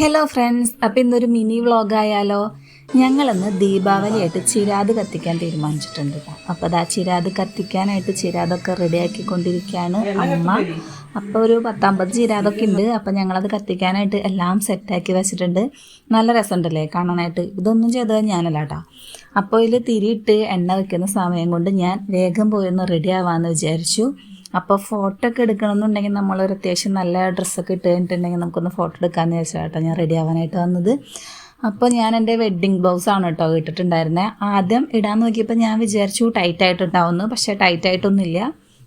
Hello friends അപ്പം ഇന്നൊരു mini വ്ളോഗായാലോ ഞങ്ങളിന്ന് ദീപാവലിയായിട്ട് ചിരാത് കത്തിക്കാൻ തീരുമാനിച്ചിട്ടുണ്ട് കേട്ടോ അപ്പോൾ ആ ചിരാത് കത്തിക്കാനായിട്ട് ചിരാതൊക്കെ റെഡിയാക്കിക്കൊണ്ടിരിക്കുകയാണ് അമ്മ. അപ്പോൾ ഒരു പത്തമ്പത് ചിരാതൊക്കെ ഉണ്ട്. അപ്പോൾ ഞങ്ങളത് കത്തിക്കാനായിട്ട് എല്ലാം സെറ്റാക്കി വെച്ചിട്ടുണ്ട്. നല്ല രസമുണ്ടല്ലേ കാണാനായിട്ട്? ഇതൊന്നും ചെയ്തത് ഞാനല്ല കേട്ടോ അപ്പോൾ ഇതിൽ തിരിയിട്ട് എണ്ണ വെക്കുന്ന സമയം കൊണ്ട് ഞാൻ വേഗം പോയൊന്ന് റെഡി ആവാമെന്ന് വിചാരിച്ചു. അപ്പോൾ ഫോട്ടോ ഒക്കെ നമ്മൾ ഒരു അത്യാവശ്യം നല്ല ഡ്രസ്സൊക്കെ ഇട്ട് കഴിഞ്ഞിട്ടുണ്ടെങ്കിൽ നമുക്കൊന്ന് ഫോട്ടോ എടുക്കാമെന്ന് വെച്ചാൽ കേട്ടോ ഞാൻ റെഡി ആവാനായിട്ട് വന്നത്. അപ്പോൾ ഞാൻ എന്റെ വെഡ്ഡിങ് ബ്ലൗസാണ് കേട്ടോ ഇട്ടിട്ടുണ്ടായിരുന്നത് ആദ്യം ഇടാൻ നോക്കിയപ്പോൾ ഞാൻ വിചാരിച്ചു ടൈറ്റ് ആയിട്ട് ഉണ്ടാവുന്നു പക്ഷേ ടൈറ്റ് ആയിട്ടൊന്നുമില്ല.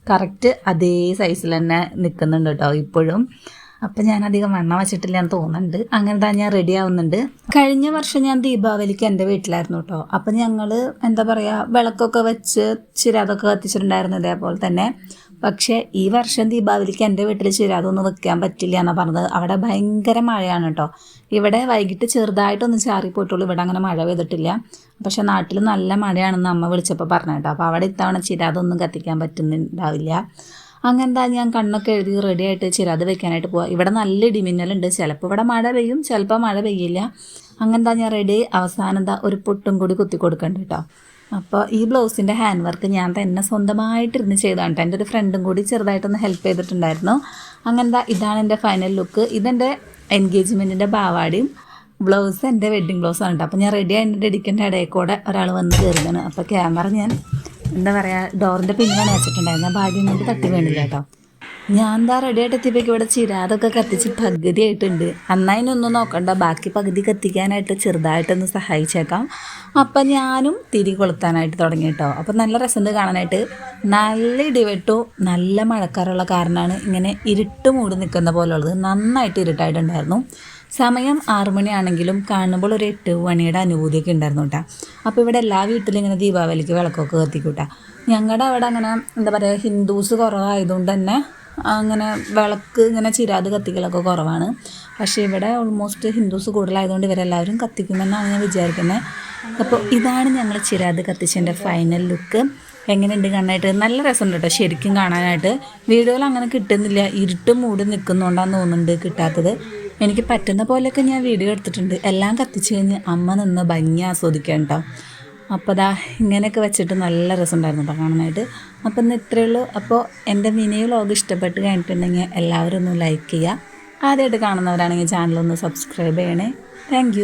കറക്റ്റ് അതേ സൈസിൽ തന്നെ നിൽക്കുന്നുണ്ട് കേട്ടോ ഇപ്പോഴും. അപ്പം ഞാൻ അധികം വണ്ണം വച്ചിട്ടില്ല എന്ന് തോന്നുന്നുണ്ട്. അങ്ങനെ തന്നെ ഞാൻ റെഡി ആവുന്നുണ്ട്. കഴിഞ്ഞ വർഷം ഞാൻ ദീപാവലിക്ക് എന്റെ വീട്ടിലായിരുന്നു കേട്ടോ. അപ്പം ഞങ്ങൾ എന്താ പറയുക വിളക്കൊക്കെ വെച്ച് ചിരാതൊക്കെ കത്തിച്ചിട്ടുണ്ടായിരുന്നു ഇതേപോലെ തന്നെ. പക്ഷേ ഈ വർഷം ദീപാവലിക്ക് എന്റെ വീട്ടിൽ ചിരാതൊന്നും വെക്കാൻ പറ്റില്ല എന്നാണ് പറഞ്ഞത്. അവിടെ ഭയങ്കര മഴയാണ് കേട്ടോ. ഇവിടെ വൈകിട്ട് ചെറുതായിട്ടൊന്ന് ചാറിപ്പോയിട്ടുള്ളൂ. ഇവിടെ അങ്ങനെ മഴ പെയ്തിട്ടില്ല. പക്ഷെ നാട്ടിൽ നല്ല മഴയാണെന്ന് അമ്മ വിളിച്ചപ്പോൾ പറഞ്ഞു കേട്ടോ. അപ്പോൾ അവിടെ ഇത്തവണ ചിരാതൊന്നും കത്തിക്കാൻ പറ്റുന്നുണ്ടാവില്ല. അങ്ങനെന്താ ഞാൻ കണ്ണൊക്കെ എഴുതി റെഡി ആയിട്ട് ചിരാത് വെക്കാനായിട്ട് പോവാം. ഇവിടെ നല്ല ഇടിമിന്നലുണ്ട്. ചിലപ്പോൾ ഇവിടെ മഴ പെയ്യും ചിലപ്പോൾ മഴ പെയ്യില്ല. അങ്ങനെന്താ ഞാൻ റെഡി അവസാനം എന്താ ഒരു പൊട്ടും കൂടി കുത്തി കൊടുക്കണ്ട കേട്ടോ. അപ്പോൾ ഈ ബ്ലൗസിന്റെ ഹാൻഡ് വർക്ക് ഞാൻ തന്നെ സ്വന്തമായിട്ടിരുന്ന് ചെയ്താണ് എന്റെ ഒരു ഫ്രണ്ടും കൂടി ചെറുതായിട്ടൊന്ന് ഹെൽപ്പ് ചെയ്തിട്ടുണ്ടായിരുന്നു. അങ്ങനെ ഇതാണ് എന്റെ ഫൈനൽ ലുക്ക് ഇതെന്റെ എൻഗേജ്മെന്റിന്റെ ബാവാടിയും ബ്ലൗസ് എന്റെ വെഡ്ഡിങ് ബ്ലൗസാണ് കേട്ടോ അപ്പോൾ ഞാൻ റെഡി ആയിട്ട് ഡെഡിക്കന്റെ ഇടയിൽ കൂടെ ഒരാൾ വന്ന് കയറുകയാണ് അപ്പോൾ ക്യാമറ ഞാൻ എന്താ പറയുക ഡോറിന്റെ പിന്നിലാണ് വെച്ചിട്ടുണ്ടായിരുന്നത്. ഭാഗ്യം കൊണ്ട് തട്ടി വേണ്ടില്ല കേട്ടോ ഞാൻ എന്താ റെഡി ആയിട്ട് എത്തിയപ്പോഴേക്കും ഇവിടെ ചിരാതൊക്കെ കത്തിച്ച് പകുതി ആയിട്ടുണ്ട് അന്നതിനൊന്നും നോക്കണ്ട. ബാക്കി പകുതി കത്തിക്കാനായിട്ട് ചെറുതായിട്ടൊന്ന് സഹായിച്ചേക്കാം. അപ്പം ഞാനും തിരി കൊളുത്താനായിട്ട് തുടങ്ങി കേട്ടോ. അപ്പം നല്ല രസമുണ്ട് കാണാനായിട്ട്. നല്ല ഇടിവെട്ടു നല്ല മഴക്കാറുള്ള കാരണമാണ് ഇങ്ങനെ ഇരുട്ട് മൂട് നിൽക്കുന്ന പോലുള്ളത്. നന്നായിട്ട് ഇരുട്ടായിട്ടുണ്ടായിരുന്നു. സമയം ആറു മണിയാണെങ്കിലും കാണുമ്പോൾ ഒരു എട്ട് മണിയുടെ അനുഭൂതിയൊക്കെ ഉണ്ടായിരുന്നു കേട്ടോ. അപ്പോൾ ഇവിടെ എല്ലാ വീട്ടിലും ഇങ്ങനെ ദീപാവലിക്ക് വിളക്കൊക്കെ കത്തിക്കൂട്ടാ. ഞങ്ങളുടെ അവിടെ അങ്ങനെ എന്താ പറയുക ഹിന്ദുസ് കുറവായതുകൊണ്ട് തന്നെ അങ്ങനെ വിളക്ക് ഇങ്ങനെ ചിരാത് കത്തിക്കലൊക്കെ കുറവാണ്. പക്ഷേ ഇവിടെ ഓൾമോസ്റ്റ് ഹിന്ദുസ് കൂടുതലായതുകൊണ്ട് ഇവരെല്ലാവരും കത്തിക്കുമെന്നാണ് ഞാൻ വിചാരിക്കുന്നത് അപ്പോൾ ഇതാണ് ഞങ്ങൾ ചിരാത് കത്തിച്ചതിന്റെ ഫൈനൽ ലുക്ക് എങ്ങനെയുണ്ട് കാണാനായിട്ട് നല്ല രസമുണ്ട് കേട്ടോ ശരിക്കും കാണാനായിട്ട്. വീഡിയോയിൽ അങ്ങനെ കിട്ടുന്നില്ല. ഇരുട്ട് മൂടി നിൽക്കുന്നുണ്ടാന്ന് തോന്നുന്നുണ്ട് കിട്ടാത്തത്. എനിക്ക് പറ്റുന്ന പോലെയൊക്കെ ഞാൻ വീഡിയോ എടുത്തിട്ടുണ്ട്. എല്ലാം കത്തിച്ച് കഴിഞ്ഞ് അമ്മ നിന്ന് ഭംഗി ആസ്വദിക്കാം കേട്ടോ അപ്പോൾ ദാ ഇങ്ങനെയൊക്കെ വെച്ചിട്ട് നല്ല രസമുണ്ടായിരുന്നു കേട്ടോ കാണാനായിട്ട്. അപ്പോൾ ഇന്ന് ഇത്രയേ ഉള്ളൂ. അപ്പോൾ എന്റെ മിനി വ്ലോഗ് ഇഷ്ടപ്പെട്ട് കഴിഞ്ഞിട്ടുണ്ടെങ്കിൽ എല്ലാവരും ഒന്ന് ലൈക്ക് ചെയ്യുക. ആദ്യമായിട്ട് കാണുന്നവരാണെങ്കിൽ ചാനലൊന്ന് സബ്സ്ക്രൈബ് ചെയ്യണേ. താങ്ക്